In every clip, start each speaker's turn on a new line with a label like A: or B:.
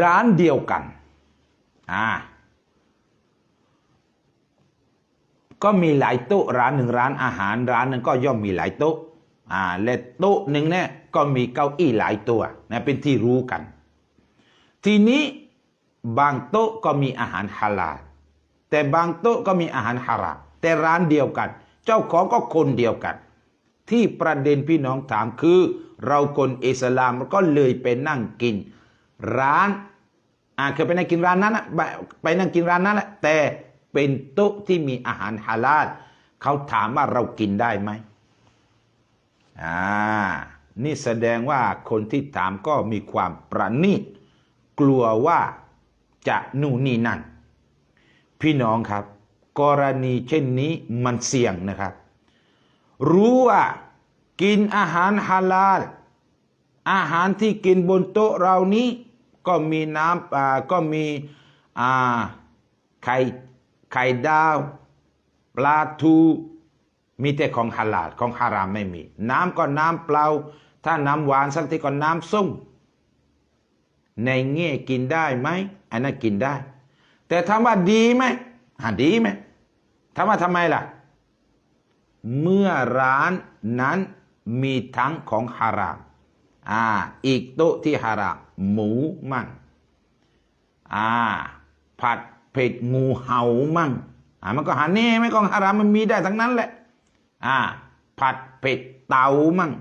A: ร้านเดียวกันอ่าก็มีหลายโต๊ะร้านหนึ่งร้านอาหารร้านหนึ่งก็ย่อมมีหลายโต๊ะอ่าและโต๊ะหนึ่งเนี่ยก็มีเก้าอี้หลายตัวนะเป็นที่รู้กัน ทีนี้บางโต๊ะก็มีอาหารฮาลาลแต่บางโต๊ะก็มีอาหารฮารามแต่ร้านเดียวกัน เจ้าของก็คนเดียวกัน ที่ประเด็นพี่น้องถามคือ เราคนอิสลามก็เลยไปนั่งกิน ร้านอ่าเคยไปนั่งกินร้านนั้นไปไปนั่งกินร้านนั้นแหละแต่เป็นโต๊ะที่มีอาหารฮาลาลเขาถามว่าเรากินได้ไหมอ่านี่แสดงว่าคนที่ถามก็มีความประณีตกลัวว่าจะนู่นนี่นั่น พี่น้องครับ กรณีเช่นนี้มันเสี่ยงนะครับ รู้ว่ากินอาหารฮาลาลอาหารที่กินบนโต๊ะเรานี้ ก็มีน้ำอ่าก็มีอ่าไข่ไข่ดาวปลาทูมีแต่ของฮาลาลของฮารามไม่มี น้ำก็น้ำเปล่า ถ้าน้ำหวานสักทีก็น้ำส้มในแง่กินได้ไหมอันนั้นกินได้ แต่ถามว่าดีไหมอ่าดีไหมถามว่าทำไมล่ะ เมื่อร้านนั้นมีทั้งของฮาราม อ่าอีกโตที่ฮารามหมูมั่งอ่าผัดเผ็ดงูเห่ามั่งอ่ามันก็หาแน่ไหมของฮารามมันมีได้ทั้งนั้นแหละอ่าผัดเผ็ดเตามั่ง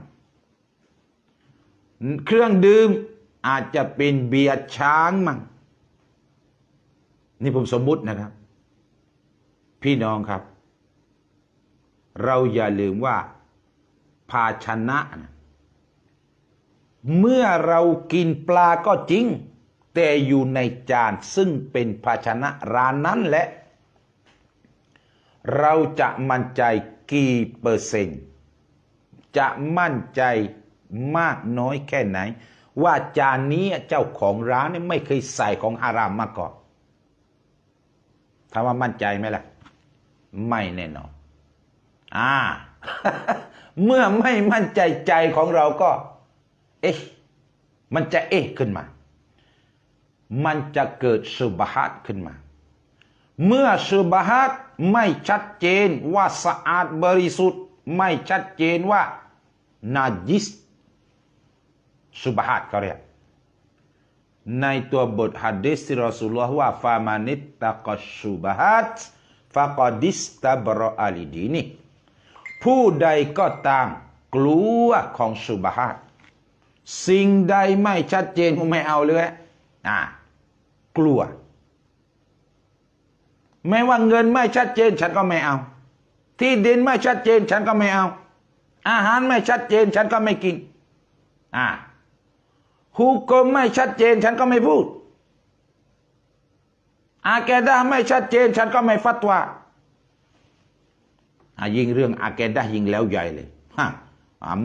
A: เครื่องดื่มอาจจะเป็นเบียร์ช้างมั่งนี่ผมสมมุตินะครับ พี่น้องครับ เราอย่าลืมว่า ภาชนะนะ เมื่อเรากินปลาก็จริง แต่อยู่ในจานซึ่งเป็นภาชนะร้านนั้นแหละ เราจะมั่นใจกี่เปอร์เซนต์ จะมั่นใจมากน้อยแค่ไหน ว่าจานนี้เจ้าของร้านไม่เคยใส่ของฮารามมาก่อนถามว่ามั่นใจไหมล่ะ ไม่แน่นอนอ่า เมื่อไม่มั่นใจใจของเราก็ เอ๊ะมันจะเอ๊ะขึ้นมา มันจะเกิดสุบฮัตขึ้นมา เมื่อสุบฮัตไม่ชัดเจนว่าสะอาดบริสุทธิ์ ไม่ชัดเจนว่านาจิสสุบฮัตเขาเรียกในตัวบทฮัดดิสที่รอสูลลอฮ์ว่าฟามานิตตะกัสุบฮัตฟะกอดิสตาบรออาลิดีนี่ผู้ใดก็ตามกลัวของสุบฮัต สิ่งใดไม่ชัดเจนผมไม่เอาเลยอ่ากลัว แม้ว่าเงินไม่ชัดเจน ฉันก็ไม่เอา ที่ดินไม่ชัดเจน ฉันก็ไม่เอา อาหารไม่ชัดเจน ฉันก็ไม่กิน อ่าฮุกกลมไม่ชัดเจน ฉันก็ไม่พูด อาแกดาไม่ชัดเจน ฉันก็ไม่ฟัตวาอ่ายิ่งเรื่องอาแกดายิ่งแล้วใหญ่เลยฮะ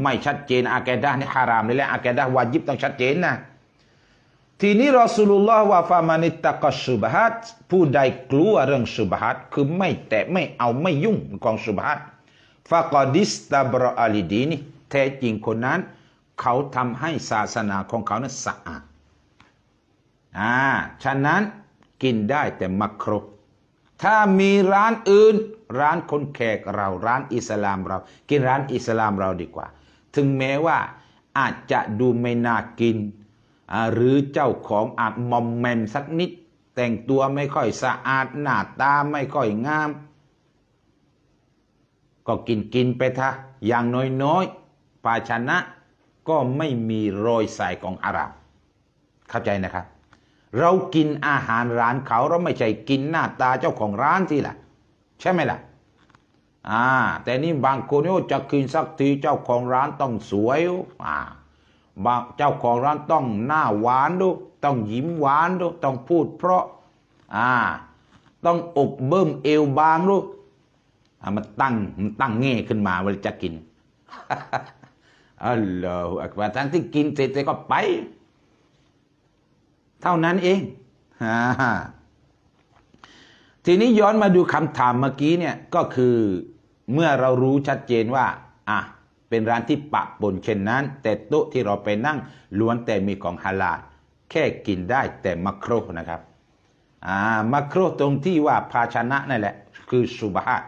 A: ไม่ชัดเจนอาแกดานี่ฮารามเลยแหละอาแกดาวาจิบต้องชัดเจนนะทีนี้รอสูลุลลอฮ์ว่าฟามานิตะกัสุบฮัตผู้ใดกลัวเรื่องสุบฮัตคือไม่แตะไม่เอาไม่ยุ่งของสุบฮัตฟากอดิสตาบรออาลิดีนี่แท้จริงคนนั้น เขาทำให้ศาสนาของเขานั้นสะอาดอ่าฉะนั้นกินได้แต่มักครบ ถ้ามีร้านอื่น ร้านคนแขกเราร้านอิสลามเรา กินร้านอิสลามเราดีกว่า ถึงแม้ว่าอาจจะดูไม่น่ากิน หรือเจ้าของอาจมอมแมมสักนิด แต่งตัวไม่ค่อยสะอาดหน้าตาไม่ค่อยงาม ก็กินกินไปทะอย่างน้อยๆภาชนะก็ไม่มีรอยใส่ของอาหรับ เข้าใจนะครับ เรากินอาหารร้านเขาเราไม่ใช่กินหน้าตาเจ้าของร้านสิล่ะ ใช่ไหมล่ะ อ่า แต่นี่บางคนโอ้จะกินสักทีเจ้าของร้านต้องสวยอ่าบางเจ้าของร้านต้องหน้าหวานดูต้องยิ้มหวานดูต้องพูดเพราะ อ่า ต้องอกเบิ่มเอวบางดูอ่ามันตั้งมันตั้งเง่ขึ้นมาเวลาจะกินอัลลอฮฺอักบารทั้งที่กินเสร็จก็ไป เท่านั้นเอง ทีนี้ย้อนมาดูคำถามเมื่อกี้เนี่ยก็คือเมื่อเรารู้ชัดเจนว่าอะเป็นร้านที่ปะปนเช่นนั้น แต่โต๊ะที่เราไปนั่งล้วนแต่มีของฮาลาลแค่กินได้แต่มักโครนะครับอ่ามักโครตรงที่ว่าภาชนะนั่นแหละ คือสุบฮะ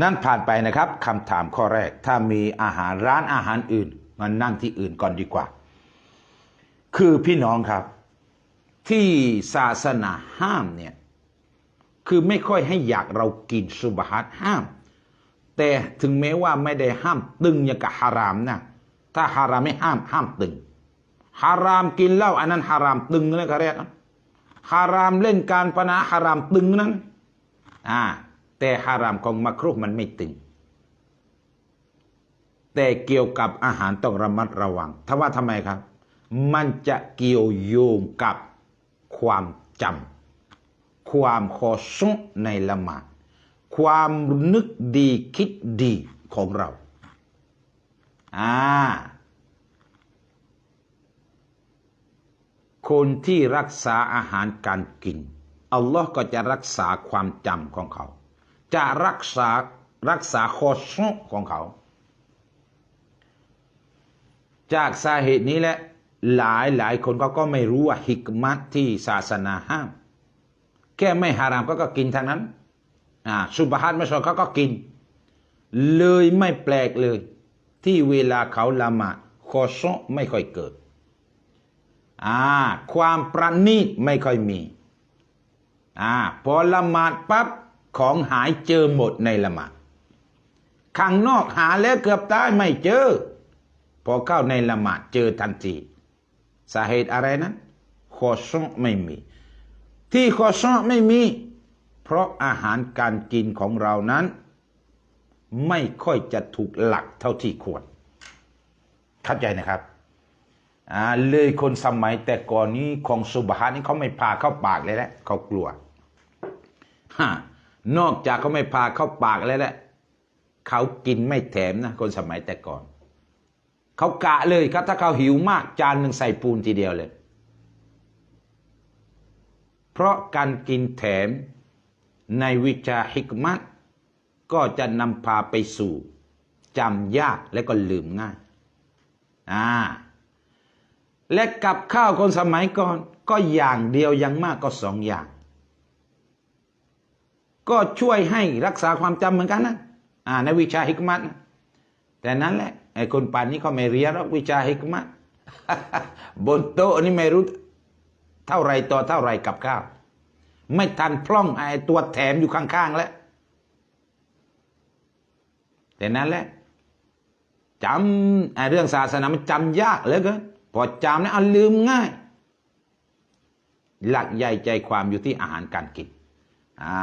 A: นั่นผ่านไปนะครับคำถามข้อแรก ถ้ามีอาหารร้านอาหารอื่นมันนั่งที่อื่นก่อนดีกว่า คือพี่น้องครับ ที่ศาสนาห้ามเนี่ยคือไม่ค่อยให้อยากเรากินสุบฮัตห้าม แต่ถึงแม้ว่าไม่ได้ห้ามตึงอย่างกับฮารามนะถ้าฮารามไม่ห้ามห้ามตึงฮารามกินเหล้าอันนั้นฮารามตึงนะครับเรียกฮารามเล่นการพนันฮารามตึงนั้นอ่าแต่ฮารามของมักรุกมันไม่ตึง แต่เกี่ยวกับอาหารต้องระมัดระวังถ้าว่าทำไมครับ มันจะเกี่ยวโยงกับความจำความขอสุในละหมาดความนึกดีคิดดีของเราอ่าคนที่รักษาอาหารการกิน อัลลอฮ์ก็จะรักษาความจำของเขา จะรักษารักษาขอสุของเขา จากสาเหตุนี้แหละ หลายหลายคนเขาก็ไม่รู้ว่าฮิกมัตที่ศาสนาห้าม แค่ไม่ฮารามก็ก็กินทางนั้นอ่าสุบฮัตไม่ชอบเขาก็กิน เลยไม่แปลกเลย ที่เวลาเขาละหมาดคอซอไม่ค่อยเกิดอ่าความประณีตไม่ค่อยมีอ่าพอละหมาดปั๊บของหายเจอหมดในละหมาดข้างนอกหาแล้วเกือบตายไม่เจอ พอเข้าในละหมาดเจอทันที สาเหตุอะไรนั้นคอซอไม่มี ที่คอซอไม่มี เพราะอาหารการกินของเรานั้น ไม่ค่อยจะถูกหลักเท่าที่ควรเข้าใจนะครับอ่าเลยคนสมัยแต่ก่อนนี้ของสุบฮานี่เขาไม่พาเข้าปากเลยแหละเขากลัวฮะนอกจากเขาไม่พาเข้าปากแล้วแหละเขากินไม่แถมนะคนสมัยแต่ก่อน เขากะเลยครับ ถ้าเขาหิวมากจานหนึ่งใส่ปูนทีเดียวเลย เพราะการกินแถมในวิชาฮิกมัตก็จะนำพาไปสู่จำยากและก็ลืมง่ายอ่าและกับข้าวคนสมัยก่อน ก็อย่างเดียวย่างมากก็สองอย่าง ก็ช่วยให้รักษาความจำเหมือนกันนะอ่าในวิชาฮิกมัตนะแต่นั้นแหละ ไอ้คนป่านนี้ก็ไม่เรียนหรอกวิชาฮิกมัตบนโต๊ะนี่ไม่รู้ เท่าไรต่อเท่าไรกับข้าว ไม่ทันพร่องไอ้ตัวแถมอยู่ข้างๆแล้ว แต่นั้นแหละจำไอ้เรื่องศาสนามันจำยากเหลือเกินพอจำนี่ยเอลืมง่าย หลักใหญ่ใจความอยู่ที่อาหารการกินอ่า